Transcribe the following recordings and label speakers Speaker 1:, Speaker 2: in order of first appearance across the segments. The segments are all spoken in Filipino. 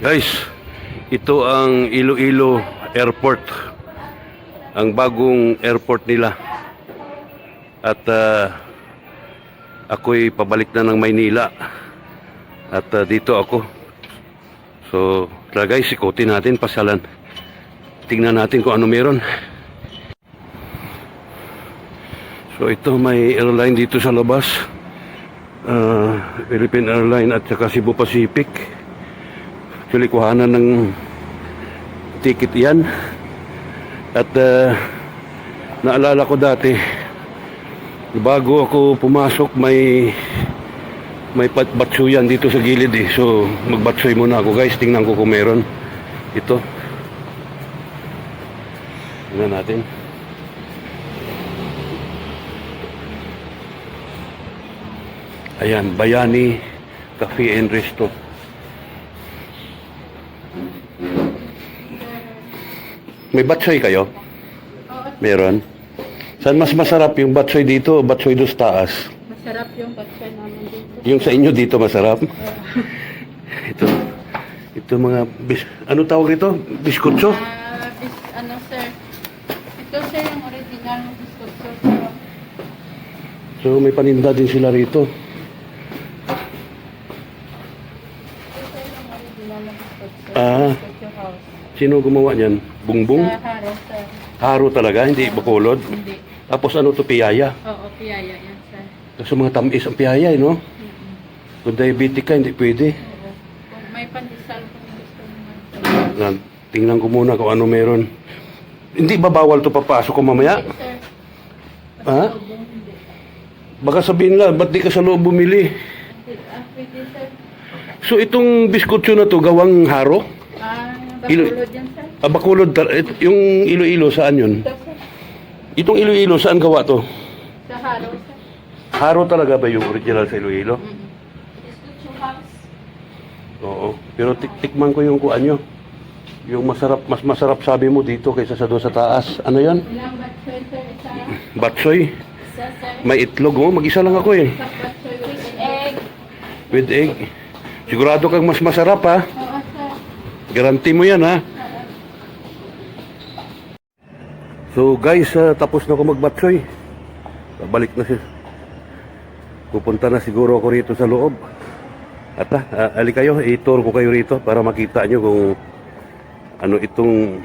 Speaker 1: Guys, ito ang Iloilo Airport. Ang bagong airport nila. At ah, ako'y pabalik na ng Maynila. At ah, dito ako. So, tara guys, ikutin natin, pasalan. Tingnan natin kung ano meron. So, ito may airline dito sa labas. Ah, Philippine Airline at saka Cebu Pacific. Actually, kuhanan ng ticket yan. At uh, naalala ko dati, bago ako pumasok, may may pat batsuyan dito sa gilid eh. So, magbatsoy muna ako guys. Tingnan ko kung meron. Ito. Tingnan natin. Ayan, Bayani Cafe and Resto. May batsoy kayo? Meron. Saan mas masarap yung batsoy dito o batsoy dos taas?
Speaker 2: Masarap yung batsoy namin dito.
Speaker 1: Yung sa inyo dito masarap? ito. Ito mga bis, ano tawag ito? Biskutso?
Speaker 2: Ah, bis, ano sir? Ito sir yung original ng. Pero
Speaker 1: So may paninda din sila rito.
Speaker 2: ito sir yung original ng biscuit sir.
Speaker 1: Ah. Sino gumawa niyan? Bungbung?
Speaker 2: Sa Haro sir.
Speaker 1: Haro talaga, hindi bakulod.
Speaker 2: Hindi.
Speaker 1: Tapos ano to piyaya?
Speaker 2: Oo, piyaya yan sir.
Speaker 1: Kasi mga tamis ang piyaya, eh, no?
Speaker 2: Mm-mm.
Speaker 1: Kung diabetic ka, hindi pwede.
Speaker 2: Oo. Kung may pandesal kung gusto naman.
Speaker 1: Na, tingnan ko muna kung ano meron. Hindi ba bawal to papasok ko mamaya?
Speaker 2: Hindi sir.
Speaker 1: Ha?
Speaker 2: Hindi.
Speaker 1: Baka sabihin lang, ba't di ka sa loob bumili?
Speaker 2: Hindi. Ah, pwede sir.
Speaker 1: So itong biskutso na to, gawang haro?
Speaker 2: Bakulod yan sir.
Speaker 1: Ah, bakulod, tar- it- yung ilo-ilo, saan yun?
Speaker 2: Ito sir.
Speaker 1: Itong ilo-ilo, saan gawa to?
Speaker 2: Sa Haro sir.
Speaker 1: Haro talaga ba yung original sa ilo-ilo?
Speaker 2: House.
Speaker 1: Oo. Pero tik tikman ko yung kuan nyo. Yung masarap, mas masarap sabi mo dito kaysa sa doon sa taas. Ano yan?
Speaker 2: Ilang batsoy sir? Isa?
Speaker 1: Batsoy.
Speaker 2: Isa sir.
Speaker 1: May itlog mo. Mag-isa lang ako eh.
Speaker 2: With egg.
Speaker 1: With egg. Sigurado kang mas masarap ha.
Speaker 2: Oo.
Speaker 1: Garanti mo yan ha. So guys, ah, tapos na ako magbatsoy. Babalik na siya. Pupunta na siguro ako rito sa loob. At ah, ali kayo, i-tour ko kayo rito para makita nyo kung ano itong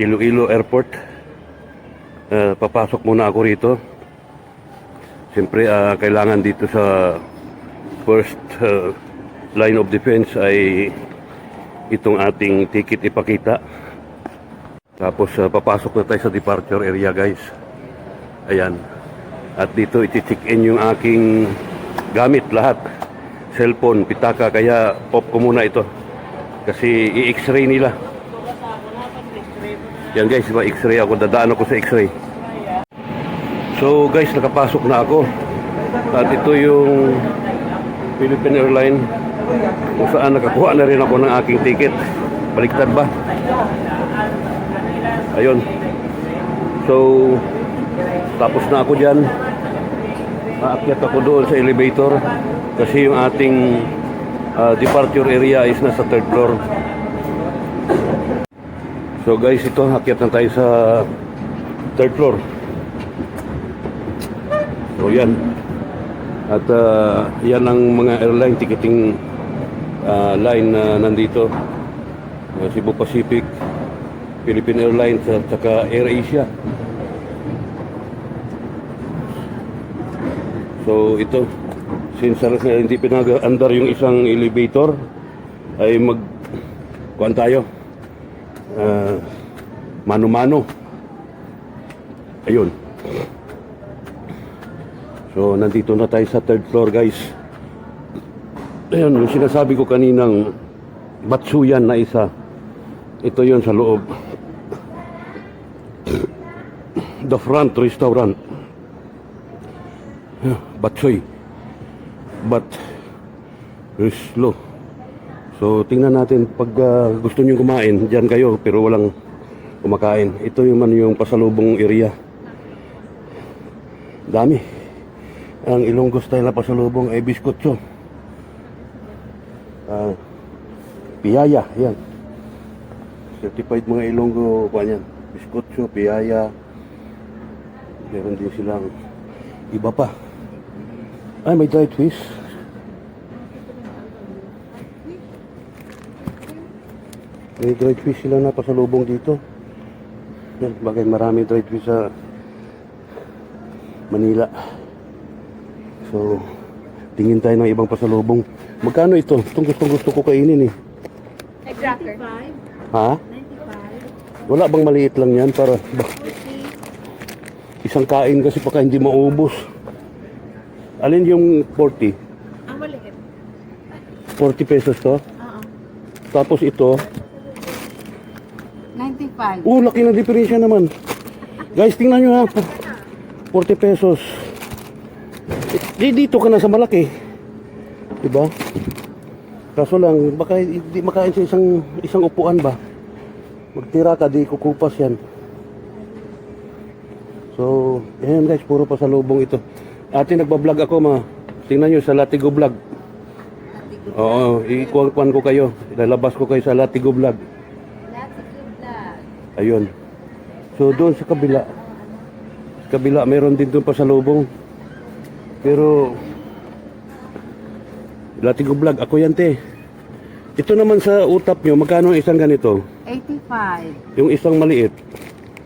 Speaker 1: Iloilo Airport. Ah, papasok muna ako rito. Siyempre, ah, kailangan dito sa first ah, line of defense ay itong ating ticket ipakita. Tapos ah, papasok na tayo sa departure area guys. Ayan. At dito iti-check in yung aking gamit lahat. Cellphone, pitaka, kaya off ko muna ito. Kasi i-x-ray nila. Yan guys, ma x-ray ako. Dadaan ako sa x-ray. So guys, nakapasok na ako. At ito yung Philippine Airline kung saan nakakuha na rin ako ng aking ticket. Baliktad ba? Ayun. So, tapos na ako dyan. Aakyat ako doon sa elevator kasi yung ating ah, departure area is nasa third floor. So guys, ito, akyat na tayo sa third floor. So yan. At ah, yan ang mga airline ticketing ah, line na nandito. Ah, Cebu Pacific, Philippine Airlines at saka AirAsia. So ito, since uh, hindi pinag-andar yung isang elevator, ay mag kuan tayo. Ah, mano-mano. Ayun. So nandito na tayo sa third floor guys. Ayun, yung sinasabi ko kaninang batsuyan na isa. Ito yon sa loob. The front restaurant. Batsoy. But slow. So tingnan natin pag ah, gusto niyo kumain, diyan kayo pero walang kumakain. Ito yung man yung pasalubong area. Dami. Ang Ilonggo style na pasalubong ay biskotso. Ah, Piyaya, yan. Certified mga Ilonggo, kuha yan. Biskotso, Piyaya. Meron din silang iba pa. Ay, may dried fish. May dried fish sila na pasalubong dito. Yan, bagay marami dried fish sa Manila. So, tingin tayo ng ibang pasalubong. Magkano ito? Itong gustong gusto ko kainin eh.
Speaker 2: Egg cracker.
Speaker 1: Ha?
Speaker 2: 95.
Speaker 1: Wala bang maliit lang yan para isang kain kasi baka hindi maubos. Alin yung 40?
Speaker 2: Ang maliit.
Speaker 1: 40 pesos to.
Speaker 2: Oo.
Speaker 1: Tapos ito,
Speaker 2: 95.
Speaker 1: oh laki na diferensya naman. Guys, tingnan nyo ha. 40 pesos. Di dito ka na sa malaki. Diba? Kaso lang, baka hindi makain sa isang, isang upuan ba? Magtira ka, di kukupas yan. So, ayan guys, puro pasalubong ito. Ate, nagbablog ako ma. Tingnan nyo sa Latigo Vlog. Oo, ikuwan ko kayo. Ilalabas ko kayo sa Latigo Vlog. Ayun. So, doon sa kabila. Sa kabila, meron din doon pasalubong. Pero, Latigo Vlog, ako yan te. Ito naman sa utap nyo, magkano ang isang ganito?
Speaker 2: 85.
Speaker 1: Yung isang maliit.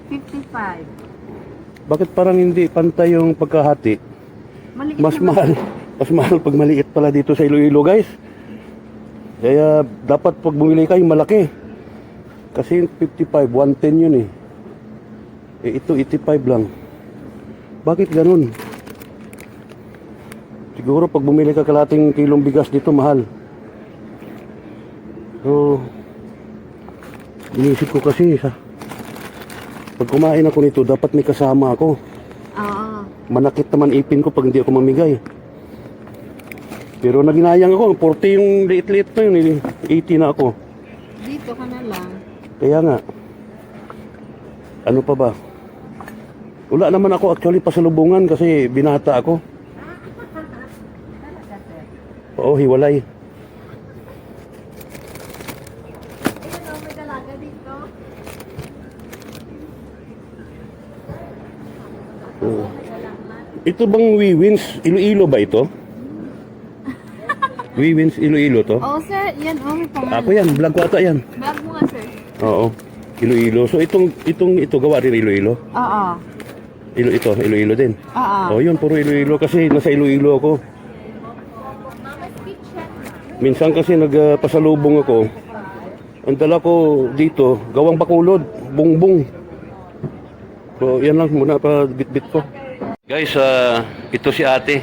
Speaker 2: 55.
Speaker 1: Bakit parang hindi pantay yung pagkahati?
Speaker 2: Maliit
Speaker 1: Mas mahal. Mas mahal pag maliit pala dito sa Iloilo, guys. Kaya dapat pag bumili kayo malaki. Kasi yung 55, 110 yun eh. Eh ito 85 lang. Bakit ganun? Siguro pag bumili ka kalating kilong bigas dito mahal. So, inisip ko kasi sa pag kumain ako nito, dapat may kasama ako.
Speaker 2: Oo.
Speaker 1: Manakit naman ipin ko pag hindi ako mamigay. Pero naginayang ako, 40 yung liit-liit na yun, eh. 80 na ako.
Speaker 2: Dito ka na lang.
Speaker 1: Kaya nga, ano pa ba? Wala naman ako actually pasalubungan kasi binata ako. Oo, hiwalay. Oo. Ito bang Wiwins? Iloilo ba ito? Wiwins Iloilo to?
Speaker 2: Oo, sir. Yan o, may pangalan.
Speaker 1: Ako yan, vlog ko ata yan.
Speaker 2: Bag mo nga, sir.
Speaker 1: Oo. Iloilo. So itong itong ito gawa rin Iloilo.
Speaker 2: Oo.
Speaker 1: Ilo ito, Iloilo din.
Speaker 2: Oo.
Speaker 1: Oh, yun, puro Iloilo kasi nasa Iloilo ako. Minsan kasi nagpasalubong ako. Ang dala ko dito, gawang bakulod, bungbong. So, yan lang muna pa bit-bit ko. Guys, ah, ito si ate.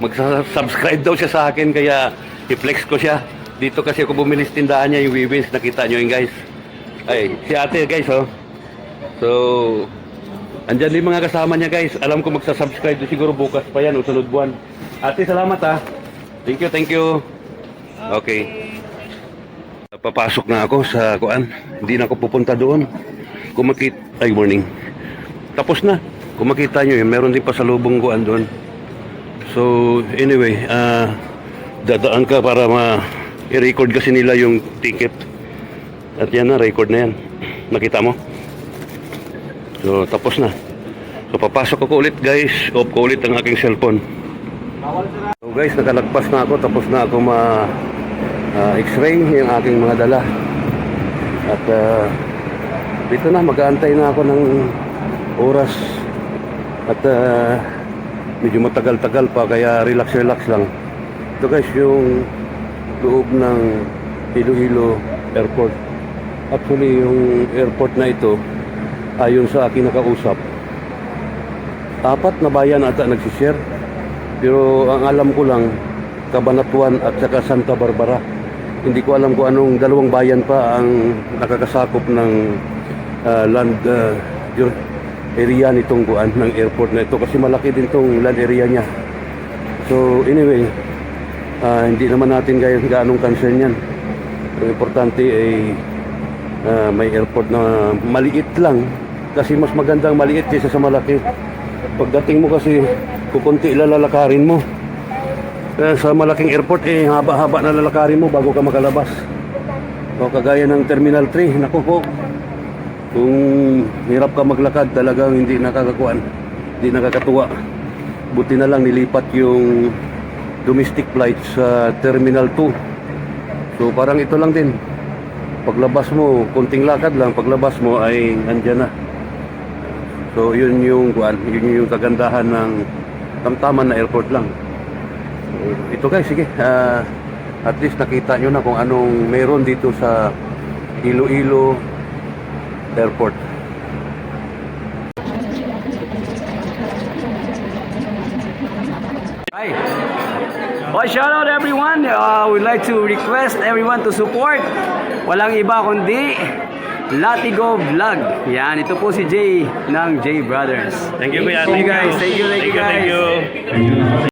Speaker 1: Magsa-subscribe daw siya sa akin kaya i-flex ko siya. Dito kasi ako bumili sa tindahan niya yung Wiwins. Nakita nyo yun guys. Ay, si ate guys oh. So, andyan din mga kasama niya guys. Alam ko magsa-subscribe siguro bukas pa yan o sunod buwan. Ate, salamat ah. Thank you, thank you. Okay. Papasok na ako sa kuan. Hindi na ako pupunta doon. Kung makita, ay morning. Tapos na. Kung makita nyo meron din pasalubong kuan doon. So, anyway, ah dadaan ka para ma i-record kasi nila yung ticket. At yan na, record na yan. Nakita mo? So, tapos na. So, papasok ako ulit guys. Off ko ulit ang aking cellphone. So guys, nakalagpas na ako. Tapos na ako ma ah, x-ray yung aking mga dala. At ah, dito na, mag-aantay na ako ng oras. At ah, medyo matagal-tagal pa, kaya relax-relax lang. Ito guys, yung loob ng Iloilo Airport. Actually, yung airport na ito, ayon sa aking nakausap, apat na bayan ata nagsishare. Pero ang alam ko lang, Cabanatuan at saka Santa Barbara. Hindi ko alam kung anong dalawang bayan pa ang nakakasakop ng ah, land yun, area nitong kuan ng airport na ito kasi malaki din tong land area niya. So anyway, ah, hindi naman natin gaya gaanong concern yan. Ang importante ay ah, may airport na maliit lang kasi mas magandang maliit kaysa sa malaki. Pagdating mo kasi kukunti lalakarin mo. Kaya sa malaking airport eh haba-haba na lalakarin mo bago ka makalabas. O kagaya ng Terminal 3, naku po. Kung hirap ka maglakad, talagang hindi nakakakuan. Hindi nakakatuwa. Buti na lang nilipat yung domestic flight sa Terminal 2. So parang ito lang din. Paglabas mo, kunting lakad lang. Paglabas mo ay andyan na. So yun yung kuan, yun yung kagandahan ng tamtaman na airport lang. Ito guys, sige. ah, at least nakita nyo na kung anong meron dito sa Iloilo Airport.
Speaker 3: Hi. Well, shout out everyone. Uh, we'd like to request everyone to support. Walang iba kundi Latigo Vlog. Yan, ito po si Jay ng Jay Brothers.
Speaker 4: Thank you, Kuya.
Speaker 3: Thank you guys. Thank you, thank you guys.
Speaker 4: Thank you.